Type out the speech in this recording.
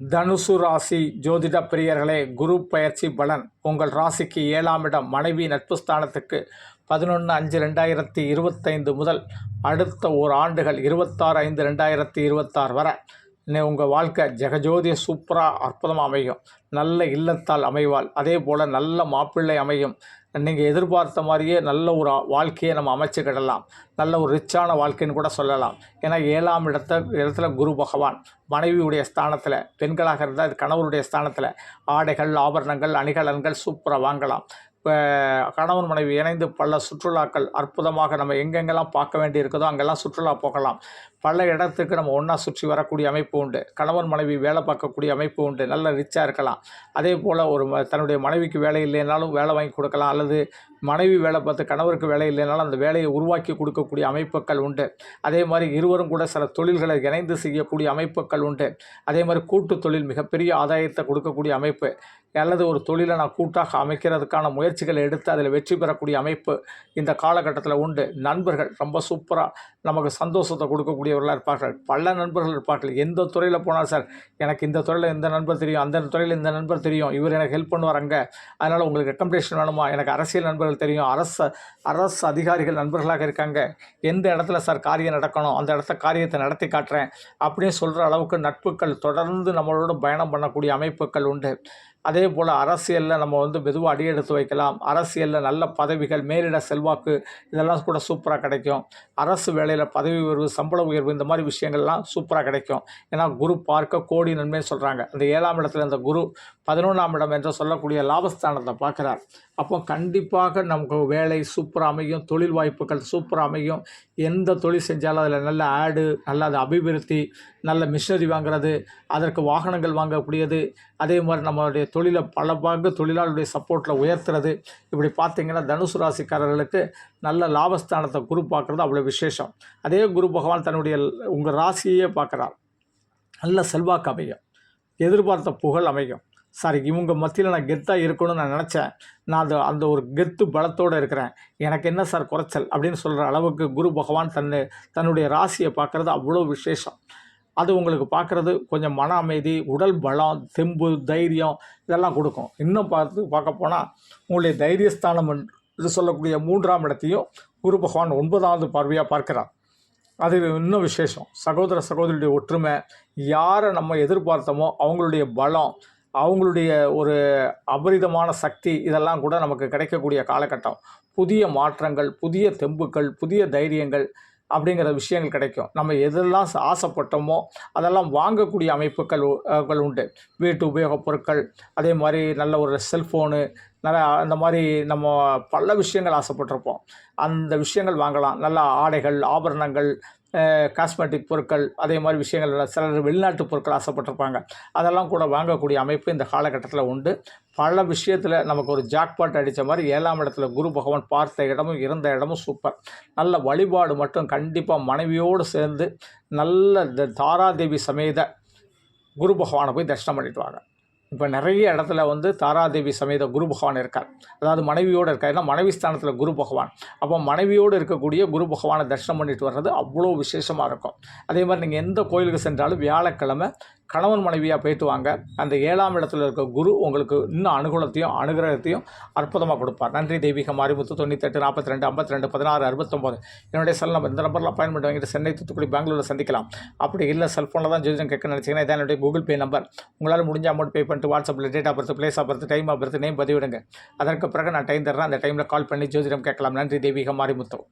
தனுசு ராசி ஜோதிட பிரியர்களே குரு பயிற்சி பலன் உங்கள் ராசிக்கு ஏழாம் இடம் மனைவி நட்பு ஸ்தானத்துக்கு பதினொன்று அஞ்சு ரெண்டாயிரத்தி இருபத்தைந்து முதல் அடுத்த ஓர் ஆண்டுகள் இருபத்தாறு ஐந்து ரெண்டாயிரத்தி இருபத்தாறு வரை. உங்கள் வாழ்க்கை ஜெகஜோதிய சூப்பராக அற்புதமாக அமையும். நல்ல இல்லத்தால் அமைவாள். அதே போல் நல்ல மாப்பிள்ளை அமையும். நீங்கள் எதிர்பார்த்த மாதிரியே நல்ல ஒரு வாழ்க்கையை நம்ம அமைச்சுக்கிடலாம் நல்ல ஒரு ரிச்சான வாழ்க்கைன்னு கூட சொல்லலாம். ஏன்னா ஏழாம் இடத்த இடத்துல குரு பகவான் மனைவியுடைய ஸ்தானத்தில் பெண்களாக இருந்தால் கணவருடைய ஸ்தானத்தில். ஆடைகள் ஆபரணங்கள் அணிகலன்கள் சூப்பராக வாங்கலாம். கணவன் மனைவி இணைந்து பல சுற்றுலாக்கள் அற்புதமாக நம்ம எங்கெங்கெல்லாம் பார்க்க வேண்டி இருக்குதோ அங்கெல்லாம் சுற்றுலா போகலாம். பல இடத்துக்கு நம்ம ஒன்றா சுற்றி வரக்கூடிய அமைப்பு உண்டு. கணவன் மனைவி வேலை பார்க்கக்கூடிய அமைப்பு உண்டு. நல்ல ரிச்சாக இருக்கலாம். அதே போல் ஒரு ம- தன்னுடைய மனைவிக்கு வேலை இல்லைனாலும் வேலை வாங்கி கொடுக்கலாம். அல்லது மனைவி வேலை பார்த்து கணவருக்கு வேலை இல்லைனாலும் அந்த வேலையை உருவாக்கி கொடுக்கக்கூடிய அமைப்புகள் உண்டு. அதே மாதிரி இருவரும் கூட சில தொழில்களை இணைந்து செய்யக்கூடிய அமைப்புகள் உண்டு. அதே மாதிரி கூட்டு தொழில் மிகப்பெரிய ஆதாயத்தை கொடுக்கக்கூடிய அமைப்பு. அல்லது ஒரு தொழிலை நான் கூட்டாக அமைக்கிறதுக்கான முயற்சிகளை எடுத்து அதில் வெற்றி பெறக்கூடிய அமைப்பு இந்த காலகட்டத்தில் உண்டு. நண்பர்கள் ரொம்ப சூப்பராக நமக்கு சந்தோஷத்தை கொடுக்கக்கூடியவர்களாக இருப்பார்கள். பல நண்பர்கள் இருப்பார்கள். எந்த துறையில் போனால் சார் எனக்கு இந்த துறையில் இந்த நண்பர் தெரியும் அந்த துறையில் இந்த நண்பர் தெரியும் இவர் எனக்கு ஹெல்ப் பண்ணுவார் அங்கே. அதனால் உங்களுக்கு ரெக்கமெண்டேஷன் வேணுமா? எனக்கு அரசியல் நண்பர்கள் தெரியும். அரசு அரசு அதிகாரிகள் நண்பர்களாக இருக்காங்க. எந்த இடத்துல சார் காரியம் நடக்கணும் அந்த இடத்த காரியத்தை நடத்தி காட்டுறேன் அப்படின்னு சொல்கிற அளவுக்கு நட்புகள் தொடர்ந்து நம்மளோட பயணம் பண்ணக்கூடிய அமைப்புகள் உண்டு. அதே போல் அரசியலில் நம்ம வந்து மெதுவாக அடியெடுத்து வைக்கலாம். அரசியலில் நல்ல பதவிகள் மேலிட செல்வாக்கு இதெல்லாம் கூட சூப்பராக கிடைக்கும். அரசு வேலையில் பதவி உயர்வு சம்பள உயர்வு இந்த மாதிரி விஷயங்கள்லாம் சூப்பராக கிடைக்கும். ஏன்னா குரு பார்க்க கோடி நன்மை சொல்கிறாங்க அந்த ஏழாம் இடத்துல இந்த குரு பதினொன்றாம் இடம் என்று சொல்லக்கூடிய லாபஸ்தானத்தை பார்க்குறார். அப்போ கண்டிப்பாக நமக்கு வேலை சூப்பராக அமையும். தொழில் வாய்ப்புகள் சூப்பராக அமையும். எந்த தொழில் செஞ்சாலும் அதில் நல்ல ஆடு நல்ல அது அபிவிருத்தி நல்ல மிஷினரி வாங்குறது அதற்கு வாகனங்கள் வாங்கக்கூடியது அதே மாதிரி நம்மளுடைய தொழிலை பல பங்கு தொழிலாளருடைய சப்போர்ட்டில் உயர்த்துறது. இப்படி பார்த்தீங்கன்னா தனுசு ராசிக்காரர்களுக்கு நல்ல லாபஸ்தானத்தை குரு பார்க்குறது அவ்வளோ விசேஷம். அதே குரு பகவான் தன்னுடைய உங்கள் ராசியையே பார்க்குறார். நல்ல செல்வாக்கு அமையும். எதிர்பார்த்த புகழ் அமையும். சாரி இவங்க மத்தியில் நான் கெத்தாக இருக்கணும்னு நான் நினச்சேன். நான் அந்த அந்த ஒரு கெத்து பலத்தோடு இருக்கிறேன். எனக்கு என்ன சார் குறைச்சல்? அப்படின்னு சொல்கிற அளவுக்கு குரு பகவான் தன்னு தன்னுடைய ராசியை பார்க்குறது அவ்வளோ விசேஷம். அது உங்களுக்கு பார்க்குறது கொஞ்சம் மன அமைதி உடல் பலம் தெம்பு தைரியம் இதெல்லாம் கொடுக்கும். இன்னும் பார்த்து பார்க்க போனால் உங்களுடைய தைரியஸ்தானம் என்று சொல்லக்கூடிய மூன்றாம் இடத்தையும் குரு பகவான் ஒன்பதாவது பார்வையாக பார்க்கிறார். அது இன்னும் விசேஷம். சகோதர சகோதரியுடைய ஒற்றுமை யாரை நம்ம எதிர்பார்த்தோமோ அவங்களுடைய பலம் அவங்களுடைய ஒரு அபரிதமான சக்தி இதெல்லாம் கூட நமக்கு கிடைக்கக்கூடிய காலகட்டம். புதிய மாற்றங்கள் புதிய தெம்புக்கள் புதிய தைரியங்கள் அப்படிங்கிற விஷயங்கள் கிடைக்கும். நம்ம எதெல்லாம் ஆசைப்பட்டோமோ அதெல்லாம் வாங்கக்கூடிய அமைப்புகள் உண்டு. வீட்டு உபயோகப் பொருட்கள் அதே மாதிரி நல்ல ஒரு செல்ஃபோனு நல்லா அந்த மாதிரி நம்ம பல விஷயங்கள் ஆசைப்பட்டிருப்போம். அந்த விஷயங்கள் வாங்கலாம். நல்ல ஆடைகள் ஆபரணங்கள் காஸ்மெட்டிக் பொருட்கள் அதே மாதிரி விஷயங்கள் சிலர் வெளிநாட்டு பொருட்கள் ஆசைப்பட்டிருப்பாங்க. அதெல்லாம் கூட வாங்கக்கூடிய அமைப்பு இந்த காலகட்டத்தில் உண்டு. பல விஷயத்தில் நமக்கு ஒரு ஜாக்பாட் அடித்த மாதிரி ஏழாம் இடத்துல குரு பகவான் பார்த்த இடமும் இருந்த இடமும் சூப்பர் நல்ல வழிபாடு மட்டும் கண்டிப்பாக மனைவியோடு சேர்ந்து நல்ல இந்த தாராதேவி சமேத குரு பகவானை போய் தரிசனம் பண்ணிட்டு வாங்க. இப்போ நிறைய இடத்துல வந்து தாராதேவி சமேத குரு பகவான் இருக்கார். அதாவது மனைவியோடு இருக்கார். ஏன்னா மனைவி ஸ்தானத்தில் குரு பகவான். அப்போ மனைவியோடு இருக்கக்கூடிய குரு பகவானை தரிசனம் பண்ணிட்டு வர்றது அவ்வளோ விசேஷமாக இருக்கும். அதே மாதிரி நீங்கள் எந்த கோயிலுக்கு சென்றாலும் வியாழக்கிழமை கணவன் மனைவியாக போயிட்டு வாங்க. அந்த ஏழாம் இடத்துல இருக்க குரு உங்களுக்கு இன்னும் அனுகூலத்தையும் அனுகிரகத்தையும் அற்புதமாக கொடுப்பார். நன்றி தெய்வீக மாரிமுத்து தொண்ணூத்தெட்டு நாற்பத்தி ரெண்டு ஐம்பத்தி ரெண்டு பதினாறு அறுபத்தொம்போது. என்னுடைய செல் நம்பர் இந்த நம்பரில் அப்பாயின்மெண்ட் வாங்கிட்டு சென்னை தூத்துக்குடி பெங்களூரில் சந்திக்கலாம். அப்படி இல்லை செல்ஃபோனில் தான் ஜோதிடம் கேட்க நினச்சிங்கன்னா இதான் என்னுடைய கூகுள் பே நம்பர் உங்களால் முடிஞ்ச அமௌண்ட் பே பண்ணிட்டு வாட்ஸ்அப்பில் date of birth place of birth time of birth name பதிவிடுங்க. அதற்கு பிறகு நான் டைம் தர்றேன். அந்த டைமில் கால் பண்ணி ஜோதிடம் கேட்கலாம். நன்றி தெய்வீக மாரிமுத்தம்.